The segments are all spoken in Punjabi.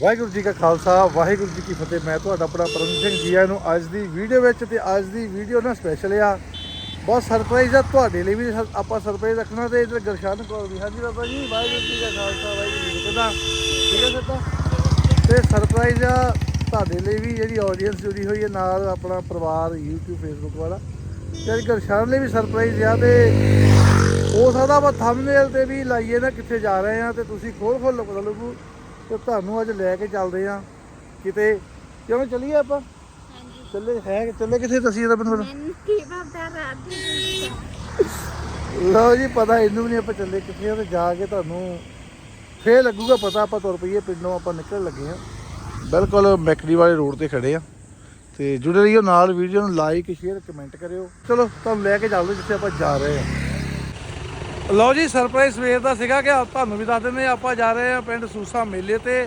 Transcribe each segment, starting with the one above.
ਵਾਹਿਗੁਰੂ ਜੀ ਕਾ ਖਾਲਸਾ, ਵਾਹਿਗੁਰੂ ਜੀ ਕੀ ਫਤਿਹ। ਮੈਂ ਤੁਹਾਡਾ ਆਪਣਾ ਪਰਮ ਸਿੰਘ ਜੀਆ ਨੂੰ ਅੱਜ ਦੀ ਵੀਡੀਓ ਵਿੱਚ ਤੇ ਅੱਜ ਦੀ ਵੀਡੀਓ ਨਾ ਸਪੈਸ਼ਲ ਆ। ਬਹੁਤ ਸਰਪ੍ਰਾਈਜ਼ ਆ ਤੁਹਾਡੇ ਲਈ ਵੀ, ਆਪਾਂ ਸਰਪ੍ਰਾਈਜ਼ ਰੱਖਣਾ ਤੇ ਇਧਰ ਗਰਸ਼ਨ ਕੋਲ ਵੀ। ਹਾਂਜੀ ਬਾਬਾ ਜੀ, ਵਾਹਿਗੁਰੂ ਜੀ ਕਾ ਖਾਲਸਾ, ਵਾਹਿਗੁਰੂ ਜੀ ਕੀ ਠੀਕ ਹੈ ਸਰ ਤੇ ਸਰਪ੍ਰਾਈਜ਼ ਆ ਤੁਹਾਡੇ ਲਈ ਵੀ, ਜਿਹੜੀ ਆਡੀਅנס ਜੁੜੀ ਹੋਈ ਹੈ ਨਾਲ ਆਪਣਾ ਪਰਿਵਾਰ, YouTube, Facebook ਵਾਲਾ। ਤੇ ਅੱਜ ਲਈ ਵੀ ਸਰਪ੍ਰਾਈਜ਼ ਆ ਤੇ ਹੋ ਸਕਦਾ ਵਾ ਥੰਬਨੇਲ ਤੇ ਵੀ ਲਾਈਏ ਨਾ, ਕਿੱਥੇ ਜਾ ਰਹੇ ਆ ਤੇ ਤੁਸੀਂ ਖੋਲ ਖੋਲ ਲੋ ਪਤਾ ਲੱਗੂ। ਤੇ ਤੁਹਾਨੂੰ ਅੱਜ ਲੈ ਕੇ ਚੱਲਦੇ ਆ ਕਿਤੇ। ਕਿਉਂ ਚੱਲੀਏ ਆਪਾਂ? ਹਾਂਜੀ। ਚੱਲੇ ਹੈ ਚੱਲੇ ਕਿੱਥੇ ਤੁਸੀਂ ਇਹਦਾ ਮੈਨੂੰ ਮੈਨੂੰ ਕੀ ਪਤਾ ਰਾਤ ਦੀ ਲਓ ਜੀ ਪਤਾ ਇਹਨੂੰ ਵੀ ਨਹੀਂ ਆਪਾਂ ਚੱਲੇ ਕਿੱਥੇ ਤੇ ਜਾ ਕੇ ਤੁਹਾਨੂੰ ਫੇਰ ਲੱਗੂਗਾ ਪਤਾ ਆਪਾਂ ਤੁਰ ਪਈਏ ਪਿੰਡੋਂ ਆਪਾਂ ਨਿਕਲਣ ਲੱਗੇ ਆ ਬਿਲਕੁਲ ਮੈਕਡੀ ਵਾਲੇ ਰੋਡ ਤੇ ਖੜੇ ਆ ਤੇ ਜੁੜੇ ਰਹੀਓ ਨਾਲ ਵੀਡੀਓ ਨੂੰ ਲਾਈਕ ਸ਼ੇਅਰ ਕਮੈਂਟ ਕਰਿਓ। ਚਲੋ ਤੁਹਾਨੂੰ ਲੈ ਕੇ ਚੱਲਦੇ ਜਿੱਥੇ ਆਪਾਂ ਜਾ ਰਹੇ ਆ ਲਓ ਜੀ ਸਰਪ੍ਰਾਈਜ਼ ਸਵੇਰ ਦਾ ਸੀਗਾ ਕਿ ਤੁਹਾਨੂੰ ਵੀ ਦੱਸ ਦਿੰਦੇ ਆਪਾਂ ਜਾ ਰਹੇ ਆ ਪਿੰਡ ਸੂਸਾ ਮੇਲੇ ਤੇ।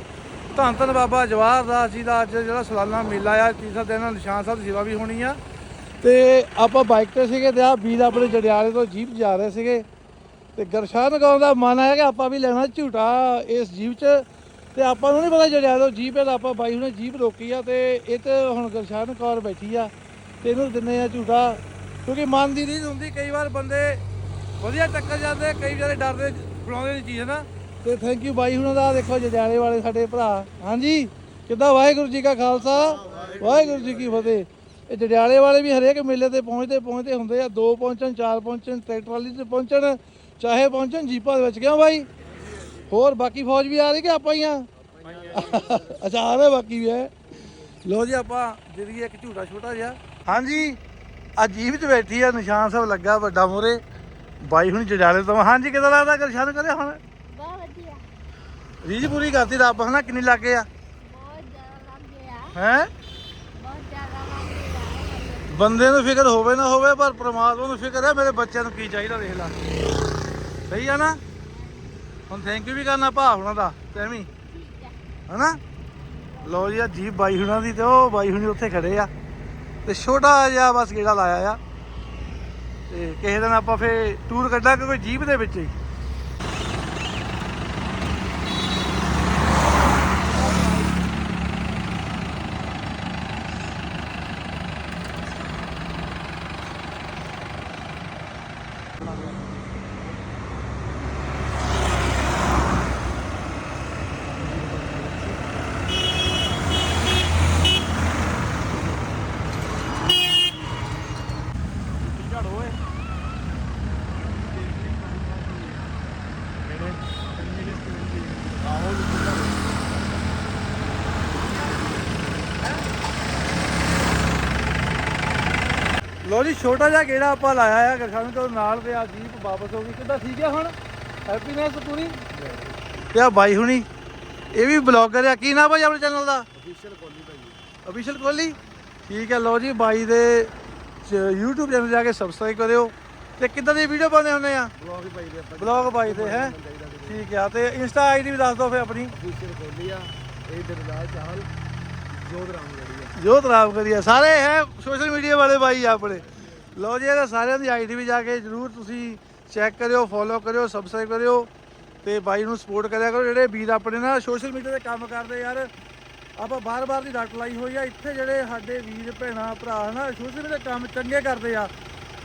ਧੰਨ ਧੰਨ ਬਾਬਾ ਜਵਾਹਰ ਦਾਸ ਜੀ ਦਾ ਅੱਜ ਜਿਹੜਾ ਸਾਲਾਨਾ ਮੇਲਾ ਆ ਤੀਸਰਾ ਦਿਨ ਆ, ਨਿਸ਼ਾਨ ਸਾਹਿਬ ਦੀ ਸੇਵਾ ਵੀ ਹੋਣੀ ਆ। ਤੇ ਆਪਾਂ ਬਾਈਕ ਤੇ ਸੀਗੇ ਤੇ ਆ ਵੀਰ ਆਪਣੇ ਜੜਿਆਲੇ ਤੋਂ ਜੀਪ ਜਾ ਰਹੇ ਸੀਗੇ। ਤੇ ਗਰਸ਼ਾਨ ਗਾਉਂ ਦਾ ਮਨ ਆਇਆ ਕਿ ਆਪਾਂ ਵੀ ਲੈਣਾ ਝੂਟਾ ਇਸ ਜੀਪ 'ਚ। ਤੇ ਆਪਾਂ ਨੂੰ ਨਹੀਂ ਪਤਾ ਜੜਿਆਲੇ ਤੋਂ ਜੀਪ ਹੈ ਤਾਂ ਆਪਾਂ ਬਾਈ ਹੁਣੇ ਜੀਪ ਰੋਕੀ ਆ ਤੇ ਇਹ ਤੇ ਹੁਣ ਗਰਸ਼ਾਨ ਕੌਰ ਬੈਠੀ ਆ ਤੇ ਇਹਨੂੰ ਦਿੰਨੇ ਆ ਝੂਟਾ। ਕਿਉਂਕਿ ਮਨ ਦੀ ਰੀਝ ਹੁੰਦੀ ਕਈ ਵਾਰ ਬੰਦੇ ਵਧੀਆ ਟੱਕਰ ਜਾਂਦੇ, ਕਈ ਵਾਰੇ ਡਰਦੇ ਫਲਾਉਂਦੇ ਨਹੀਂ ਚੀਜ਼ ਨਾ ਤੇ ਥੈਂਕ ਯੂ ਬਾਈ ਹੁਣਾਂ ਦਾ ਦੇਖੋ ਜੜਿਆਲੇ ਵਾਲੇ ਸਾਡੇ ਭਰਾ। ਹਾਂਜੀ, ਕਿੱਦਾਂ ਵਾਹਿਗੁਰੂ ਜੀ ਕਾ ਖਾਲਸਾ? ਵਾਹਿਗੁਰੂ ਜੀ ਕੀ ਫਤਿਹ। ਇਹ ਜੜਿਆਲੇ ਵਾਲੇ ਵੀ ਹਰੇਕ ਮੇਲੇ ਤੇ ਪਹੁੰਚਦੇ ਪਹੁੰਚਦੇ ਹੁੰਦੇ ਆ। ਦੋ ਪਹੁੰਚਣ, ਚਾਰ ਪਹੁੰਚਣ, ਟਰੈਕਟਰ ਵਾਲੀ ਤੇ ਪਹੁੰਚਣ, ਚਾਹੇ ਪਹੁੰਚਣ, ਜੀਪਾਂ ਦੇ ਵਿੱਚ ਕਿਉਂ ਬਾਈ? ਹੋਰ ਬਾਕੀ ਫੌਜ ਵੀ ਆ ਰਹੀ ਕਿ ਆਪਾਂ ਹੀ ਆ? ਅੱਛਾ, ਆ ਰਹੇ ਬਾਕੀ ਵੀ ਹੈ। ਲੋ ਜੀ, ਆਪਾਂ ਜਿਹੜੀ ਇੱਕ ਝੂਟਾ ਛੋਟਾ ਜਿਹਾ। ਹਾਂਜੀ ਆ ਜੀਪ 'ਚ ਬੈਠੀ ਆ, ਨਿਸ਼ਾਨ ਸਾਹਿਬ ਲੱਗਾ ਵੱਡਾ ਮੋਰੇ। ਬਾਈ ਹੁਣ ਜੜਿਆਲੇ ਤੋਂ ਹਾਂਜੀ ਕਿਦਾਂ ਲੱਗਦਾ? ਗਰਸ਼ਨ ਕਰੇ ਹੁਣ? ਬਹੁਤ ਵਧੀਆ। ਪੂਰੀ ਕਰਤੀ ਰੱਬ ਹਨਾ ਕਿੰਨੀ ਲੱਗੇ ਆ? ਬਹੁਤ ਜ਼ਿਆਦਾ ਲੱਗ ਗਿਆ ਹੈ? ਬਹੁਤ ਜ਼ਿਆਦਾ ਲੱਗ ਗਿਆ ਬੰਦੇ ਨੂੰ ਫਿਕਰ ਹੋਵੇ ਨਾ ਹੋਵੇ ਪਰ ਪ੍ਰਮਾਤਮਾ ਨੂੰ ਫਿਕਰ ਹੈ ਮੇਰੇ ਬੱਚਿਆਂ ਨੂੰ ਕੀ ਚਾਹੀਦਾ ਦੇਖ ਲੈ। ਸਹੀ ਆ ਨਾ? ਹੁਣ ਥੈਂਕ ਯੂ ਵੀ ਕਰਨਾ ਭਾ ਹੁਣਾਂ ਦਾ ਤੈਵੇਂ ਹੈ ਹਨਾ? ਲੋ ਜੀ ਆ ਜੀਪ ਬਾਈ ਹੁਣਾਂ ਦੀ ਤੇ ਉਹ ਬਾਈ ਹੁਣੀ ਉੱਥੇ ਖੜੇ ਆ। ਤੇ ਛੋਟਾ ਜਿਹਾ ਬਸ ਗੇੜਾ ਲਾਇਆ ਆ। ਤੇ ਕਿਸੇ ਦਿਨ ਆਪਾਂ ਫੇ ਟੂਰ ਕੱਢਾਂਗੇ ਕੋਈ ਜੀਪ ਦੇ ਵਿੱਚ ਹੀ ਝਾੜੋ ਓਏ ਜੀ ਛੋਟਾ ਜਿਹਾ ਗੇੜਾ ਆਪਾਂ ਲਾਇਆ ਆ ਗਰਸ਼ਨ ਤੋਂ ਨਾਲ ਤੇ ਆ ਜੀਪ ਵਾਪਸ ਹੋ ਗਈ ਕਿੱਦਾਂ ਠੀਕ ਆ ਹੁਣ? ਹੈਪੀਨੈਸ ਪੂਰੀ? ਤੇ ਆ ਬਾਈ ਹੁਣੀ ਇਹ ਵੀ ਬਲੌਗਰ ਆ ਕੀ ਨਾਮ ਭਾਈ ਆਪਣੇ ਚੈਨਲ ਦਾ? ਅਫੀਸ਼ੀਅਲ ਕੋਹਲੀ ਭਾਈ ਅਫੀਸ਼ੀਅਲ ਕੋਹਲੀ? ਠੀਕ ਹੈ ਲਓ ਜੀ ਬਾਈ ਦੇ YouTube ਚੈਨਲ ਜਾ ਕੇ ਸਬਸਕ੍ਰਾਈਬ ਕਰਿਓ। ਤੇ ਕਿੱਦਾਂ ਦੀ ਵੀਡੀਓ ਪਾਉਂਦੇ ਹੁੰਦੇ ਆ? ਬਲੌਗ ਪਾਈ ਦੇ ਆਪਾਂ ਬਲੌਗ ਬਾਈ ਦੇ ਹੈ? ਠੀਕ ਆ ਤੇ ਇੰਸਟਾ ਆਈਡੀ ਵੀ ਦੱਸ ਦਿਓ ਫੇ ਆਪਣੀ। ਅਫੀਸ਼ੀਅਲ ਖੋਲੀ ਆ ਇਹ ਦਿਲਦਾਰ ਚਾਹਲ ਜੋਧ ਰਾਮ ਜਿਹੜੀ ਆ। ਜੋ ਤਰਾਬ ਕਰੀਆ ਸਾਰੇ ਹੈ ਸੋਸ਼ਲ ਮੀਡੀਆ ਵਾਲੇ ਬਾਈ ਆ ਆਪਣੇ। ਲਓ ਜੀ ਇਹਦਾ ਸਾਰਿਆਂ ਦੀ ਆਈਡੀ ਵੀ ਜਾ ਕੇ ਜਰੂਰ ਤੁਸੀਂ ਚੈੱਕ ਕਰਿਓ ਫੋਲੋ ਕਰਿਓ ਸਬਸਕ੍ਰਾਈਬ ਕਰਿਓ ਤੇ ਬਾਈ ਨੂੰ ਸਪੋਰਟ ਕਰਿਆ ਕਰੋ। ਜਿਹੜੇ ਵੀਰ ਆਪਣੇ ਨਾ ਸੋਸ਼ਲ ਮੀਡੀਆ ਤੇ ਕੰਮ ਕਰਦੇ ਯਾਰ, ਆਪਾਂ ਬਾਰ-ਬਾਰ ਦੀ ਡਾਟ ਲਾਈ ਹੋਈ ਆ। ਇੱਥੇ ਜਿਹੜੇ ਸਾਡੇ ਵੀਰ, ਭੈਣਾ, ਭਰਾ ਨਾ ਸੋਸ਼ਲ ਮੀਡੀਆ ਤੇ ਕੰਮ ਚੰਗੇ ਕਰਦੇ ਆ,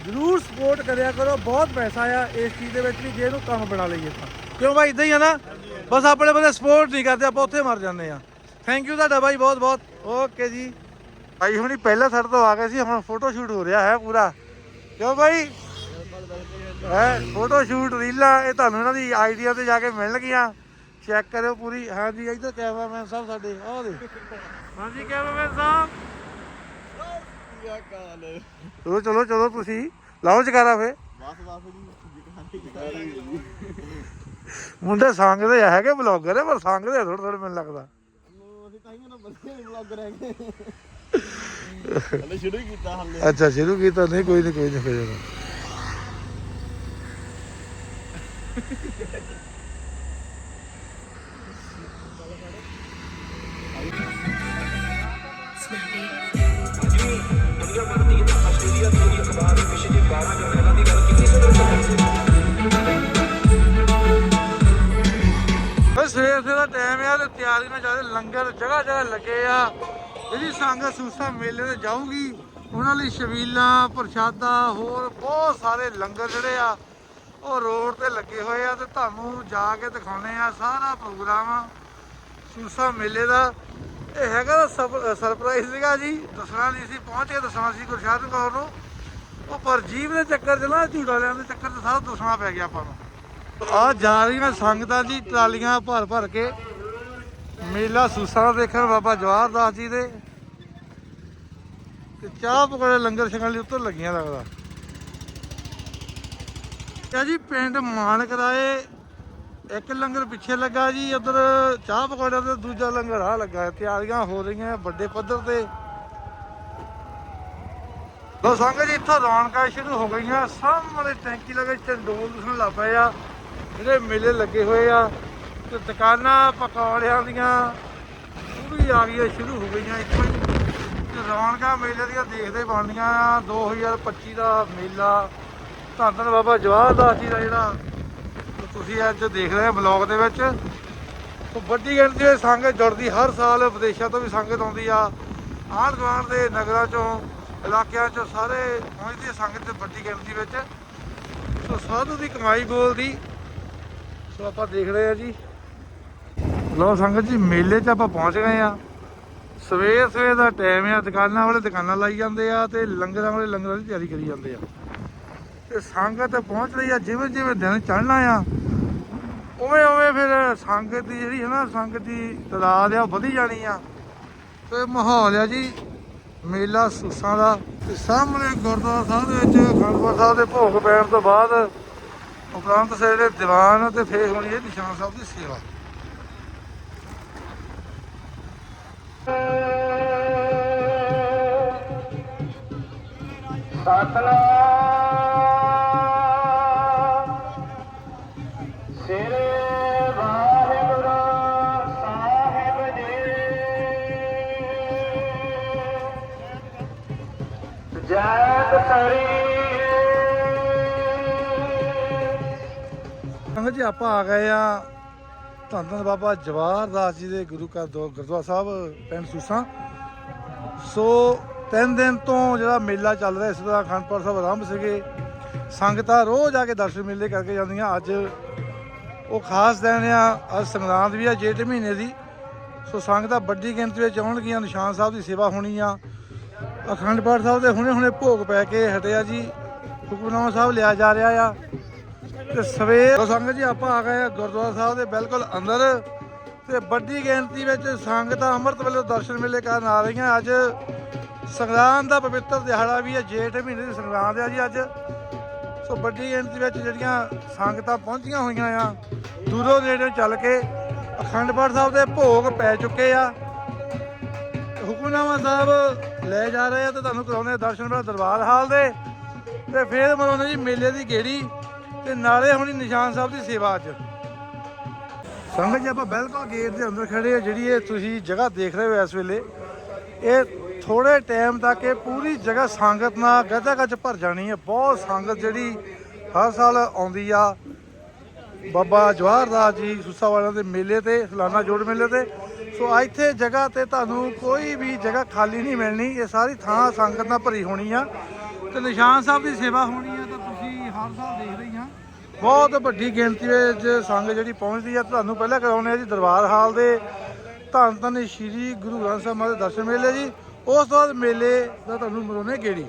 ਜਰੂਰ ਸਪੋਰਟ ਕਰਿਆ ਕਰੋ। ਬਹੁਤ ਪੈਸਾ ਆ ਇਸ ਚੀਜ਼ ਦੇ ਵਿੱਚ ਵੀ, ਜੇ ਇਹਨੂੰ ਕੰਮ ਬਣਾ ਲਈਏ ਤਾਂ। ਕਿਉਂ ਬਾਈ, ਇਦਾਂ ਹੀ ਆ ਨਾ? ਬਸ ਆਪਣੇ ਬੰਦੇ ਸਪੋਰਟ ਨਹੀਂ ਕਰਦੇ, ਆਪਾਂ ਉੱਥੇ ਮਰ ਜਾਂਦੇ ਆ। ਥੈਂਕ ਯੂ ਤੁਹਾਡਾ ਬਾਈ ਬਹੁਤ ਬਹੁਤ ਓਕੇ ਜੀ। ਭਾਈ ਹੁਣੀ ਪਹਿਲਾਂ ਸਾਡੇ ਤੋਂ ਆ ਗਏ ਸੀ, ਹੁਣ ਫੋਟੋ ਸ਼ੂਟ ਹੋ ਰਿਹਾ ਹੈ ਪੂਰਾ। ਕਿਉਂ ਬਾਈ ਹੈ ਫੋਟੋ ਸ਼ੂਟ ਰੀਲਾਂ, ਇਹ ਤੁਹਾਨੂੰ ਇਹਨਾਂ ਦੀ ਆਈਡੀਆ ਤੇ ਜਾ ਕੇ ਮਿਲਣਗੀਆਂ ਚੈੱਕ ਕਰਿਓ ਪੂਰੀ। ਹਾਂਜੀ, ਇੱਧਰ ਕੈਮਰਾਮੈਨ ਸਾਹਿਬ ਸਾਡੇ, ਆਹ ਦੇ ਹਾਂਜੀ ਕੈਮਰਾਮੈਨ ਸਾਹਿਬ। ਚਲੋ ਚਲੋ ਚਲੋ ਤੁਸੀਂ। ਲਾਓ ਜਕਾਰਾ ਫੇ ਮੁੰਡੇ ਸੰਗਦੇ ਹੈਗੇ ਬਲੌਗਰ ਪਰ ਸੰਗਦੇ ਥੋੜਾ ਥੋੜਾ ਮੈਨੂੰ ਲੱਗਦਾ। ਅਸੀਂ ਤਾਂ ਹੀ ਨਾ ਬਲੌਗਰ ਹੈਗੇ। ਹਲੇ ਸ਼ੁਰੂ ਹੀ ਕੀਤਾ ਹਲੇ। ਅੱਛਾ ਸ਼ੁਰੂ ਕੀਤਾ। ਨਹੀਂ ਕੋਈ ਨਹੀਂ ਕੋਈ ਨਹੀਂ ਫਿਰ ਸਵੇਰ ਸਵੇਰ ਦਾ ਟਾਈਮ ਆ ਤੇ ਤਿਆਰੀ ਨਾਲ ਲੰਗਰ ਜਗ੍ਹਾ ਜਗ੍ਹਾ ਲੱਗੇ ਆ। ਜਿਹੜੀ ਸੰਗਤ ਸੂਸਾ ਮੇਲੇ ਤੇ ਜਾਊਗੀ। ਉਹਨਾਂ ਲਈ ਛਬੀਲਾਂ ਪ੍ਰਸ਼ਾਦਾ, ਹੋਰ ਬਹੁਤ ਸਾਰੇ ਲੰਗਰ ਜਿਹੜੇ ਆ, ਉਹ ਰੋਡ ਤੇ ਲੱਗੇ ਹੋਏ ਆ ਤੇ ਤੁਹਾਨੂੰ ਜਾ ਕੇ ਦਿਖਾਉਣੇ ਆ ਸਾਰਾ ਪ੍ਰੋਗਰਾਮ ਸੂਸਾ ਮੇਲੇ ਦਾ। ਇਹ ਹੈਗਾ ਤਾਂ ਸਰਪ੍ਰਾਈਜ਼ ਸੀਗਾ ਜੀ। ਦੱਸਣਾ ਨਹੀਂ ਸੀ, ਪਹੁੰਚ ਕੇ ਦੱਸਣਾ ਸੀ ਗੁਰਸ਼ਾਦ ਕੌਰ ਨੂੰ। ਉਹ ਪਰ ਜੀਵ ਦੇ ਚੱਕਰ ਚ ਨਾ ਝੂਲਾ ਲੈਣ ਦੇ ਚੱਕਰ ਚ ਸਾਰਾ ਦੱਸਣਾ ਪੈ ਗਿਆ ਆਪਾਂ ਨੂੰ। ਆ ਜਾ ਰਹੀਆਂ ਸੰਗਤਾਂ ਦੀ ਟਰਾਲੀਆਂ ਭਰ ਭਰ ਕੇ। ਮੇਲਾ ਸੂਸਾ ਦੇਖਣ, ਬਾਬਾ ਜਵਾਹਰ ਦਾਸ ਜੀ ਦੇ। ਤੇ ਚਾਹ ਪਕੌੜੇ ਲੰਗਰ ਛਕਣ ਲਈ ਉੱਤਰ ਲੱਗੀਆਂ ਲੱਗਦਾ। ਇਹ ਜੀ ਪਿੰਡ ਮਾਨਕ ਰਾਏ ਇੱਕ ਲੰਗਰ ਪਿੱਛੇ ਲੱਗਾ ਜੀ, ਉਧਰ ਚਾਹ ਪਕੌੜੇ ਤੇ ਦੂਜਾ ਲੰਗਰ ਆ ਲੱਗਾ। ਤਿਆਰੀਆਂ ਹੋ ਰਹੀਆਂ, ਵੱਡੇ ਪੱਧਰ ਤੇ। ਲੋ ਸੰਗਤ ਜੀ, ਇੱਥੋਂ ਰੌਣਕਾਂ ਸ਼ੁਰੂ ਹੋ ਗਈਆਂ। ਸਾਹਮਣੇ ਟੈਂਕੀ ਲਗੇ ਚੰਡੋਲ ਦਿਸਣ ਲੱਗ ਪਏ ਆ। ਜਿਹੜੇ ਮੇਲੇ ਲੱਗੇ ਹੋਏ ਆ। ਤੇ ਦੁਕਾਨਾਂ ਪਕੌੜਿਆਂ ਦੀਆਂ, ਉਹ ਵੀ ਆ ਗਈਆਂ, ਸ਼ੁਰੂ ਹੋ ਗਈਆਂ ਇੱਥੋਂ ਹੀ। ਤੇ ਰੌਣਕਾਂ ਮੇਲੇ ਦੀਆਂ ਦੇਖਦੇ ਬਣਦੀਆਂ ਆ 2025 ਦਾ ਮੇਲਾ। ਧੰਨ ਧੰਨ ਬਾਬਾ ਜਵਾਹਰ ਦਾਸ ਜੀ ਦਾ ਜਿਹੜਾ, ਤੁਸੀਂ ਅੱਜ ਦੇਖ ਰਹੇ ਹੋ ਬਲੌਗ ਦੇ ਵਿੱਚ। ਤੇ ਵੱਡੀ ਗਿਣਤੀ ਵਿੱਚ ਸੰਗਤ ਜੁੜਦੀ, ਹਰ ਸਾਲ ਵਿਦੇਸ਼ਾਂ ਤੋਂ ਵੀ ਸੰਗਤ ਆਉਂਦੀ ਆ। ਆਂਢ ਗੁਆਂਢ ਦੇ ਨਗਰਾਂ ਚੋਂ, ਇਲਾਕਿਆਂ ਚੋਂ ਸਾਰੇ ਪਹੁੰਚਦੀ ਸੰਗਤ ਤੇ ਵੱਡੀ ਗਿਣਤੀ ਵਿੱਚ। ਸੋ ਸਾਧੂ ਦੀ ਕਮਾਈ ਬੋਲਦੀ। ਸੋ ਆਪਾਂ ਦੇਖ ਰਹੇ ਆ ਜੀ। ਲਓ ਸੰਗਤ ਜੀ, ਮੇਲੇ 'ਚ ਆਪਾਂ ਪਹੁੰਚ ਗਏ ਆ ਸਵੇਰ ਸਵੇਰ ਦਾ ਟਾਈਮ ਆ, ਦੁਕਾਨਾਂ ਵਾਲੇ ਦੁਕਾਨਾਂ ਲਾਈ ਜਾਂਦੇ ਆ ਤੇ ਲੰਗਰਾਂ ਵਾਲੇ ਲੰਗਰਾਂ ਦੀ ਤਿਆਰੀ ਕਰੀ ਜਾਂਦੇ ਆ। ਤੇ ਸੰਗਤ ਪਹੁੰਚ ਰਹੀ ਆ, ਜਿਵੇਂ ਜਿਵੇਂ ਦਿਨ ਚੜਨਾ ਆ, ਉਵੇਂ ਉਵੇਂ ਫਿਰ ਸੰਗਤ ਦੀ ਜਿਹੜੀ ਹੈ ਨਾ, ਸੰਗਤ ਦੀ ਤਦਾਦ ਆ, ਉਹ ਵਧੀ ਜਾਣੀ ਆ। ਤੇ ਮਾਹੌਲ ਆ ਜੀ, ਮੇਲਾ ਸੁਸਾਂ ਦਾ। ਤੇ ਸਾਹਮਣੇ ਗੁਰਦੁਆਰਾ ਸਾਹਿਬ ਦੇ ਵਿੱਚ ਅਖੰਡਪੁਰ ਸਾਹਿਬ ਦੇ ਭੋਗ ਪੈਣ ਤੋਂ ਬਾਅਦ ਉਪਰੰਤ ਜਿਹੜੇ ਦੀਵਾਨ ਤੇ ਫੇਰ ਹੋਣੀ ਹੈ ਨਿਸ਼ਾਨ ਸਾਹਿਬ ਦੀ ਸੇਵਾ। ਸਤਨਾਮ। ਸ੍ਰੀ ਵਾਹਿਗੁਰੂ ਸਾਹਿਬ ਜੀ। ਜੈ ਕਸਰੀ ਸੰਗਤ ਜੀ ਆਪਾਂ ਆ ਗਏ ਆ ਧੰਨ ਧੰਨ ਬਾਬਾ ਜਵਾਹਰ ਦਾਸ ਜੀ ਦੇ ਗੁਰੂ ਘਰ ਦੋ ਗੁਰਦੁਆਰਾ ਸਾਹਿਬ, ਪਿੰਡ ਸੂਸਾਂ। ਸੋ ਤਿੰਨ ਦਿਨ ਤੋਂ ਜਿਹੜਾ ਮੇਲਾ ਚੱਲ ਰਿਹਾ ਇਸ ਦਾ ਅਖੰਡਪੁਰ ਸਾਹਿਬ ਆਰੰਭ ਸੀਗੇ, ਸੰਗਤਾਂ ਰੋਜ਼ ਆ ਕੇ ਦਰਸ਼ਨ ਮੇਲੇ ਕਰਕੇ ਜਾਂਦੀਆਂ। ਅੱਜ ਉਹ ਖਾਸ ਦਿਨ ਆ, ਅੱਜ ਸੰਗਰਾਂਦ ਵੀ ਆ, ਜੇਠ ਮਹੀਨੇ ਦੀ। ਸੋ ਸੰਗਤਾਂ ਵੱਡੀ ਗਿਣਤੀ ਵਿੱਚ ਆਉਣਗੀਆਂ, ਨਿਸ਼ਾਨ ਸਾਹਿਬ ਦੀ ਸੇਵਾ ਹੋਣੀ ਆ। ਅਖੰਡ ਪਾਠ ਸਾਹਿਬ ਦੇ ਹੁਣੇ ਹੁਣੇ ਭੋਗ ਪੈ ਕੇ ਹਟਿਆ ਜੀ, ਹੁਕਮਨਾਮਾ ਸਾਹਿਬ ਲਿਆ ਜਾ ਰਿਹਾ ਆ। ਤੇ ਸਵੇਰ ਸੰਗਤ ਜੀ, ਆਪਾਂ ਆ ਗਏ ਆ ਗੁਰਦੁਆਰਾ ਸਾਹਿਬ ਦੇ ਬਿਲਕੁਲ ਅੰਦਰ। ਤੇ ਵੱਡੀ ਗਿਣਤੀ ਵਿੱਚ ਸੰਗਤਾਂ ਅੰਮ੍ਰਿਤ ਵੇਲੇ ਦਰਸ਼ਨ ਮੇਲੇ ਕਰਨ ਆ ਰਹੀਆਂ। ਅੱਜ ਸੰਗਰਾਂਦ ਦਾ ਪਵਿੱਤਰ ਦਿਹਾੜਾ ਵੀ ਹੈ, ਜੇਠ ਮਹੀਨੇ ਦੀ ਸੰਗਰਾਂਦ ਹੈ ਜੀ ਅੱਜ। ਸੋ ਵੱਡੀ ਗਿਣਤੀ ਵਿੱਚ ਜਿਹੜੀਆਂ ਸੰਗਤਾਂ ਪਹੁੰਚੀਆਂ ਹੋਈਆਂ ਆ, ਦੂਰੋਂ ਨੇੜੇ ਚੱਲ ਕੇ ਅਖੰਡ ਪਾਠ ਸਾਹਿਬ ਦੇ ਭੋਗ ਪੈ ਚੁੱਕੇ ਆ। ਹੁਕਮਨਾਮਾ ਸਾਹਿਬ ਲੈ ਜਾ ਰਹੇ ਆ ਤੇ ਤੁਹਾਨੂੰ ਕਰਾਉਣੇ ਦਰਸ਼ਨ ਬੜਾ ਦਰਬਾਰ ਹਾਲ ਦੇ। ਤੇ ਫਿਰ ਮਰਾਉਣੇ ਜੀ ਮੇਲੇ ਦੀ ਗੇੜੀ ਤੇ ਨਾਲੇ ਹੁਣੀ ਨਿਸ਼ਾਨ ਸਾਹਿਬ ਦੀ ਸੇਵਾ ਅੱਜ। ਸੰਗਤ ਜੀ, ਆਪਾਂ ਬਿਲਕੁਲ ਗੇਟ ਦੇ ਅੰਦਰ ਖੜੇ ਆ, ਜਿਹੜੀ ਇਹ ਤੁਸੀਂ ਜਗ੍ਹਾ ਦੇਖ ਰਹੇ ਹੋ ਇਸ ਵੇਲੇ, ਇਹ ਥੋੜੇ ਟਾਈਮ ਤੱਕ ਇਹ ਪੂਰੀ ਜਗ੍ਹਾ ਸੰਗਤ ਨਾਲ ਗੱਜਾ ਗੱਜ ਭਰ ਜਾਣੀ ਹੈ। ਬਹੁਤ ਸੰਗਤ ਜਿਹੜੀ ਹਰ ਸਾਲ ਆਉਂਦੀ ਆ। ਬਾਬਾ ਜਵਾਹਰ ਦਾਸ ਜੀ ਸੁੱਸਾ ਵਾਲਿਆਂ ਦੇ ਮੇਲੇ ਤੇ, ਸਲਾਨਾ ਜੋੜ ਮੇਲੇ ਤੇ। ਸੋ ਇੱਥੇ ਜਗ੍ਹਾ ਤੇ ਤੁਹਾਨੂੰ ਕੋਈ ਵੀ ਜਗ੍ਹਾ ਖਾਲੀ ਨਹੀਂ ਮਿਲਣੀ। ਇਹ ਸਾਰੀ ਥਾਂ ਸੰਗਤ ਨਾਲ ਭਰੀ ਹੋਣੀ ਆ। ਤੇ ਨਿਸ਼ਾਨ ਸਾਹਿਬ ਦੀ ਸੇਵਾ ਹੋਣੀ ਆ ਤਾਂ ਤੁਸੀਂ ਹਰ ਸਾਲ ਦੇਖ ਰਹੀ ਆ। ਬਹੁਤ ਵੱਡੀ ਗਿਣਤੀ ਵਿੱਚ ਸੰਗਤ ਜਿਹੜੀ ਪਹੁੰਚਦੀ ਆ। ਤੁਹਾਨੂੰ ਪਹਿਲਾਂ ਕਰਾਉਣੇ ਆ ਜੀ ਦਰਬਾਰ ਹਾਲ ਦੇ। ਧੰਨ ਧੰਨ ਸ਼੍ਰੀ ਗੁਰੂ ਗ੍ਰੰਥ ਸਾਹਿਬ ਮਹਾਰਾਜ ਦੇ ਦਰਸ਼ਨ ਮੇਲੇ ਜੀ। ਉਸ ਤੋਂ ਬਾਅਦ ਮੇਲੇ ਦਾ ਤੁਹਾਨੂੰ ਮਰੋਨੇ ਗੇੜੀ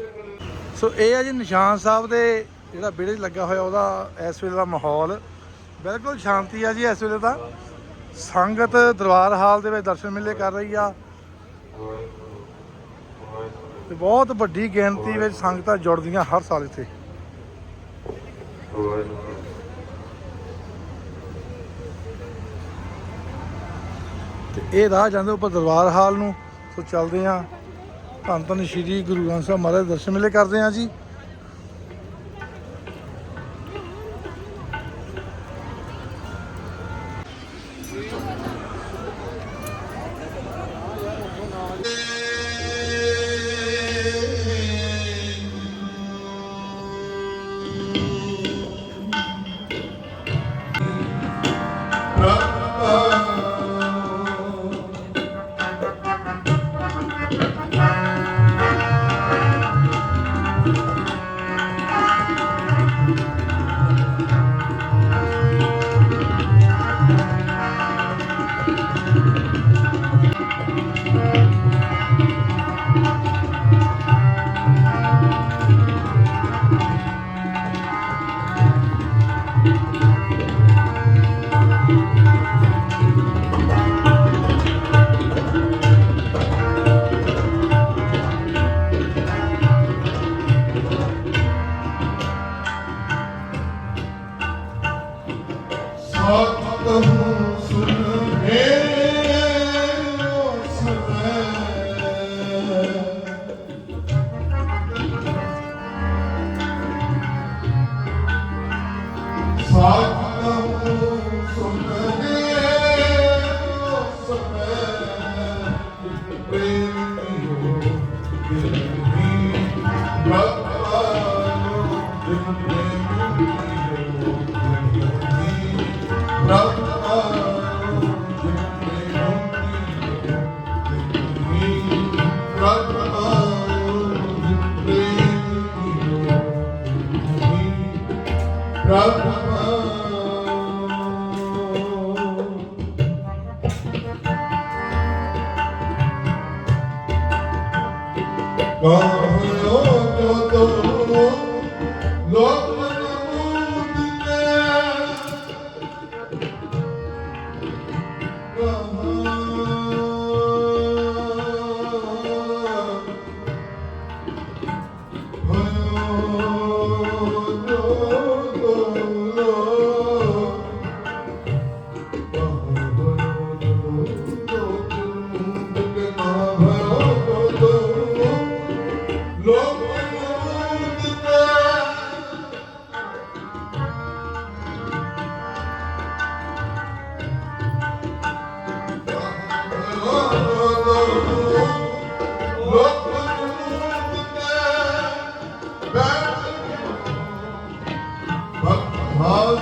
ਸੋ ਇਹ ਆ ਜੀ ਨਿਸ਼ਾਨ ਸਾਹਿਬ ਦੇ ਜਿਹੜਾ ਵਿੜੇ 'ਚ ਲੱਗਾ ਹੋਇਆ ਉਹਦਾ ਇਸ ਵੇਲੇ ਦਾ ਮਾਹੌਲ। ਬਿਲਕੁਲ ਸ਼ਾਂਤੀ ਆ ਜੀ ਇਸ ਵੇਲੇ ਤਾਂ। ਸੰਗਤ ਦਰਬਾਰ ਹਾਲ ਦੇ ਵਿੱਚ ਦਰਸ਼ਨ ਮੇਲੇ ਕਰ ਰਹੀ ਆ। ਤੇ ਬਹੁਤ ਵੱਡੀ ਗਿਣਤੀ ਵਿੱਚ ਸੰਗਤਾਂ ਜੁੜਦੀਆਂ ਹਰ ਸਾਲ ਇੱਥੇ। ਤੇ ਇਹ ਰਾਹ ਜਾਂਦੇ ਉੱਪਰ ਦਰਬਾਰ ਹਾਲ ਨੂੰ। ਸੋ ਚੱਲਦੇ ਆ। ਧੰਨ ਧੰਨ ਸ਼੍ਰੀ ਗੁਰੂ ਗ੍ਰੰਥ ਸਾਹਿਬ ਮਹਾਰਾਜ ਦੇ ਦਰਸ਼ਨ ਮੇਲੇ ਕਰਦੇ ਆ ਜੀ। ਕਹੋ ਜੋ ਤੋ ਲੋਕ ਨਾਮ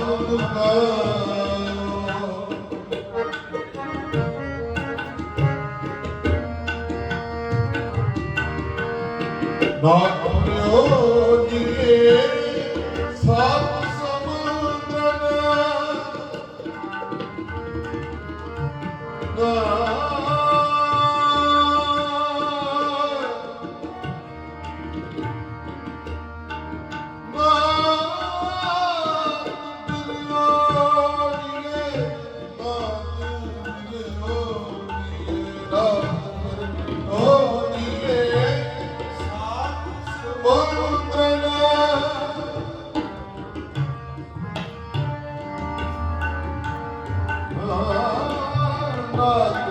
ਜੀਏ Good.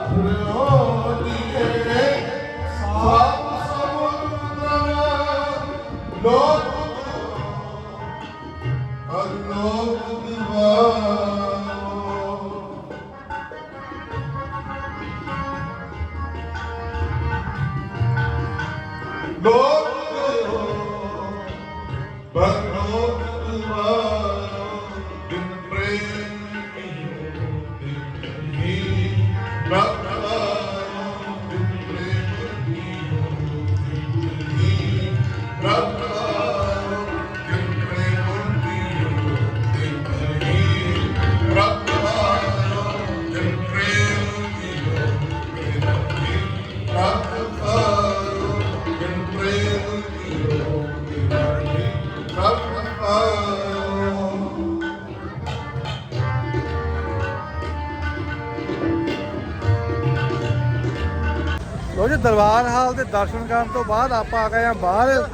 ਦਰਬਾਰ ਹਾਲ ਦੇ ਦਰਸ਼ਨ ਕਰਨ ਤੋਂ ਬਾਅਦ ਆਪਾਂ ਆ ਗਏ ਆ ਬਾਹਰ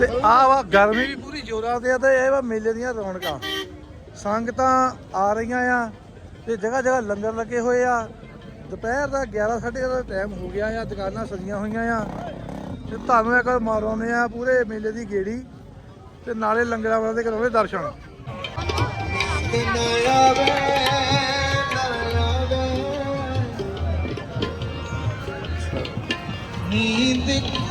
ਤੇ ਆਹ ਵਾ ਗਰਮੀ ਵੀ ਪੂਰੀ ਜ਼ੋਰਾਂ ਤੇ ਆ ਤੇ ਇਹ ਵਾ ਮੇਲੇ ਦੀਆਂ ਰੌਣਕਾਂ। ਸੰਗਤਾਂ ਆ ਰਹੀਆਂ ਆ ਤੇ ਜਗ੍ਹਾ ਜਗ੍ਹਾ ਲੰਗਰ ਲੱਗੇ ਹੋਏ ਆ। ਦੁਪਹਿਰ ਦਾ 11 ਸਾਢੇ ਦਾ ਟਾਈਮ ਹੋ ਗਿਆ ਆ, ਦੁਕਾਨਾਂ ਸਜੀਆਂ ਹੋਈਆਂ ਆ। ਤੇ ਤੁਹਾਨੂੰ ਇੱਕ ਮਾਰੋਨੇ ਆ ਪੂਰੇ ਮੇਲੇ ਦੀ ਗੇੜੀ ਤੇ ਨਾਲੇ ਲੰਗਰਾਂ ਵਾਲੇ ਦੇ ਕਰਾਉਣੇ ਦਰਸ਼ਨ। ਨੀਂਦ ਕਿਉਂ